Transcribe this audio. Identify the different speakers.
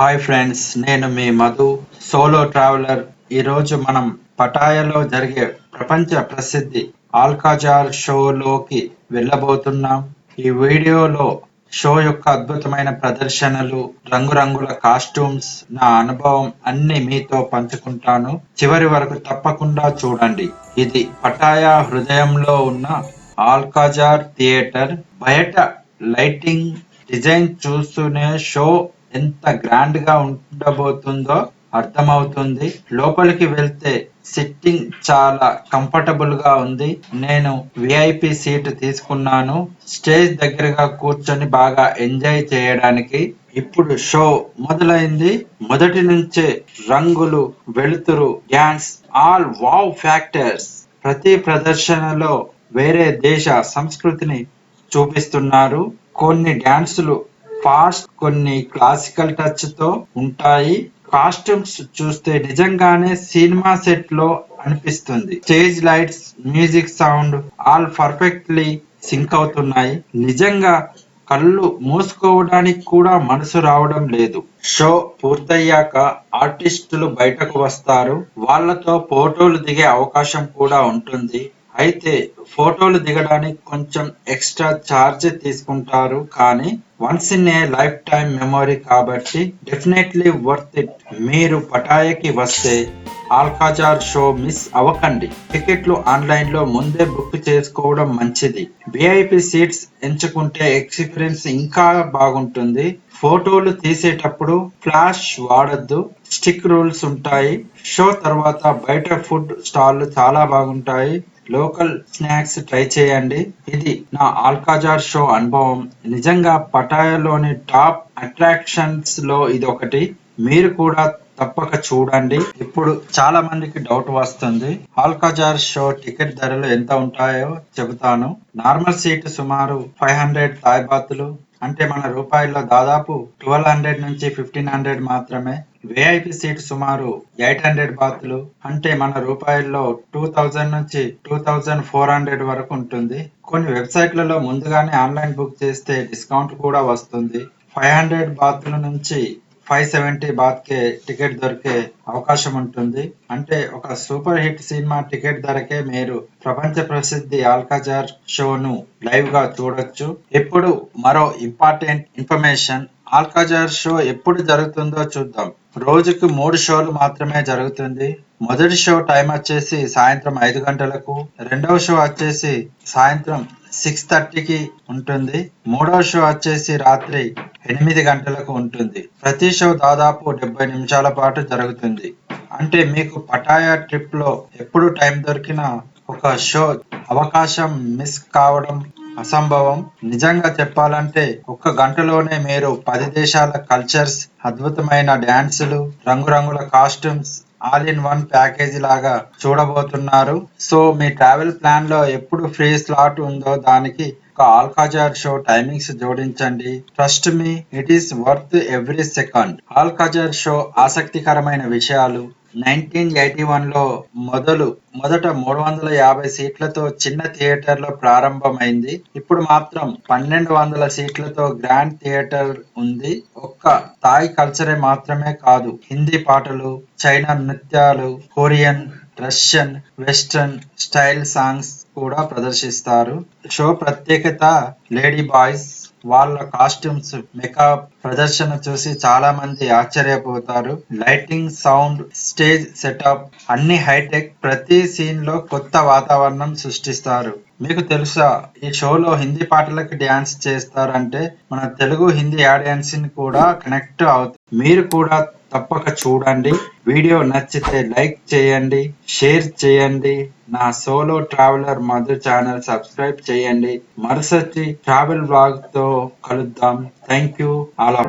Speaker 1: Hi friends నేను మీ Madhu solo traveller. ఈరోజు మనం పటాయలో జరిగే ప్రపంచ ప్రసిద్ధి ఆల్కాజార్ షోలోకి వెళ్ళబోతున్నాం. ఈ వీడియోలో షో యొక్క అద్భుతమైన ప్రదర్శనలు రంగురంగుల కాస్ట్యూమ్స్ నా అనుభవం అన్ని మీతో పంచుకుంటాను. చివరి వరకు తప్పకుండా చూడండి. ఇది పటాయా హృదయంలో ఉన్న ఆల్కాజార్ థియేటర్. బయట లైటింగ్ డిజైన్ చూస్తూనే షో ఎంత గ్రాండ్గా ఉండబోతుందో అర్థమవుతుంది. లోపలికి వెళ్తే సిట్టింగ్ చాలా కంఫర్టబుల్గా ఉంది. నేను విఐపి సీట్ తీసుకున్నాను. స్టేజ్ దగ్గరగా కూర్చొని బాగా ఎంజాయ్ చేయడానికి. ఇప్పుడు షో మొదలైంది. మొదటి నుంచే రంగులు వెలుతురు డ్యాన్స్ ఆల్ వావ్ ఫ్యాక్టర్స్ ప్రతి ప్రదర్శనలో వేరే దేశ సంస్కృతిని చూపిస్తున్నారు. కొన్ని డ్యాన్సులు ఫాస్ట్ కొన్ని క్లాసికల్ టచ్తో ఉంటాయి. కాస్ట్యూమ్స్ చూస్తే నిజంగానే సినిమా సెట్లో అనిపిస్తుంది. Stage lights music sound all perfectly sync అవుతున్నాయి. నిజంగా కళ్ళు మూసుకోవడానికి కూడా మనసు రావడం లేదు. షో పూర్తయ్యాక ఆర్టిస్టులు బయటకు వస్తారు. వాళ్ళతో ఫోటోలు దిగే అవకాశం కూడా ఉంటుంది. అయితే ఫోటోలు దిగడానికి కొంచెం ఎక్స్ట్రా ఛార్జ్ తీసుకుంటారు కానీ once in a lifetime memory కాబట్టి డెఫినెట్లీ వర్త్ ఇట్ మీరు పటాయకి వస్తే ఆల్కాజార్ షో మిస్ అవ్వకండి. టికెట్లు ఆన్లైన్లో ముందే బుక్ చేసుకోవడం మంచిది. విఐపి సీట్స్ ఎంచుకుంటే ఎక్స్పీరియన్స్ ఇంకా బాగుంటుంది. ఫోటోలు తీసేటప్పుడు ఫ్లాష్ వాడద్దు. స్టిక్ రూల్స్ ఉంటాయి. షో తర్వాత బయట ఫుడ్ స్టాల్ చాలా బాగుంటాయి. లోకల్ స్నాక్స్ ట్రై చేయండి. ఇది నా ఆల్కాజార్ షో అనుభవం. నిజంగా పటాయాలోని టాప్ అట్రాక్షన్స్లో ఇది ఒకటి మీరు కూడా తప్పక చూడండి. ఇప్పుడు చాలా మందికి డౌట్ వస్తుంది. ఆల్కాజార్ షో టికెట్ ధరలు ఎంత ఉంటాయో చెబుతాను. నార్మల్ సీట్ సుమారు ఫైవ్ హండ్రెడ్ తాయిబాతులు. అంటే మన రూపాయల్లో దాదాపు ట్వెల్వ్ హండ్రెడ్ నుంచి ఫిఫ్టీన్ హండ్రెడ్ మాత్రమే. విఐపి సీట్ సుమారు ఎయిట్ హండ్రెడ్ బాతులు. అంటే మన రూపాయల్లో టూ థౌజండ్ నుంచి టూ థౌజండ్ ఫోర్ హండ్రెడ్ వరకు ఉంటుంది. కొన్ని వెబ్సైట్లలో ముందుగానే ఆన్లైన్ బుక్ చేస్తే డిస్కౌంట్ కూడా వస్తుంది. ఫైవ్ హండ్రెడ్ బాతుల నుంచి ఫైవ్ సెవెంటీ బాత్కే టికెట్ దొరికే అవకాశం ఉంటుంది. అంటే ఒక సూపర్ హిట్ సినిమా టికెట్ ధరకే మీరు ప్రపంచ ప్రసిద్ధి ఆల్కాజార్ షోను లైవ్గా చూడొచ్చు. ఇప్పుడు మరో ఇంపార్టెంట్ ఇన్ఫర్మేషన్ ఆల్కాజార్ షో ఎప్పుడు జరుగుతుందో చూద్దాం. రోజుకు మూడు షోలు మాత్రమే జరుగుతుంది. మొదటి షో టైం వచ్చేసి సాయంత్రం ఐదు గంటలకు రెండవ షో వచ్చేసి సాయంత్రం సిక్స్ థర్టీకి ఉంటుంది. మూడవ షో వచ్చేసి రాత్రి ఎనిమిది గంటలకు ఉంటుంది. ప్రతి షో దాదాపు డెబ్బై నిమిషాల పాటు జరుగుతుంది. అంటే మీకు పటాయా ట్రిప్లో ఎప్పుడు టైం దొరికినా ఒక షో అవకాశం మిస్ కావడం అసంభవం. నిజంగా చెప్పాలంటే ఒక్క గంటలోనే మీరు పది దేశాల కల్చర్స్ అద్భుతమైన డ్యాన్సులు రంగురంగుల costumes all in one package లాగా చూడబోతున్నారు. సో మీ ట్రావెల్ ప్లాన్లో ఎప్పుడు ఫ్రీ స్లాట్ ఉందో దానికి ఒక ఆల్కాజార్ షో టైమింగ్స్ జోడించండి. Trust me it is worth every second. Alcazar show ఆసక్తికరమైన విషయాలు నైన్టీన్ ఎయిటీ వన్లో మొదలు మొదట మూడు వందల యాభై సీట్లతో చిన్న థియేటర్లో ప్రారంభమైంది. ఇప్పుడు మాత్రం పన్నెండు వందల సీట్లతో గ్రాండ్ థియేటర్ ఉంది. ఒక్క థాయ్ కల్చరే మాత్రమే కాదు హిందీ పాటలు చైనా నృత్యాలు Korean Russian western style songs కూడా ప్రదర్శిస్తారు. షో ప్రత్యేకత లేడీ బాయ్స్ వాళ్ళ కాస్ట్యూమ్స్ మేకప్ ప్రదర్శన చూసి చాలా మంది ఆశ్చర్యపోతారు. లైటింగ్ సౌండ్ స్టేజ్ సెటప్ అన్ని హైటెక్ ప్రతి సీన్లో కొత్త వాతావరణం సృష్టిస్తారు. మీకు తెలుసా ఈ షోలో హిందీ పాటలకు డ్యాన్స్ చేస్తారంటే మన తెలుగు హిందీ ఆడియన్స్ని కూడా కనెక్ట్ అవుతుంది మీరు కూడా తప్పక చూడండి. వీడియో నచ్చితే లైక్ చేయండి షేర్ చేయండి. నా solo traveller Madhu channel subscribe చేయండి. మరుసటి ట్రావెల్ బ్లాగ్తో కలుద్దాం. Thank you. ఆల్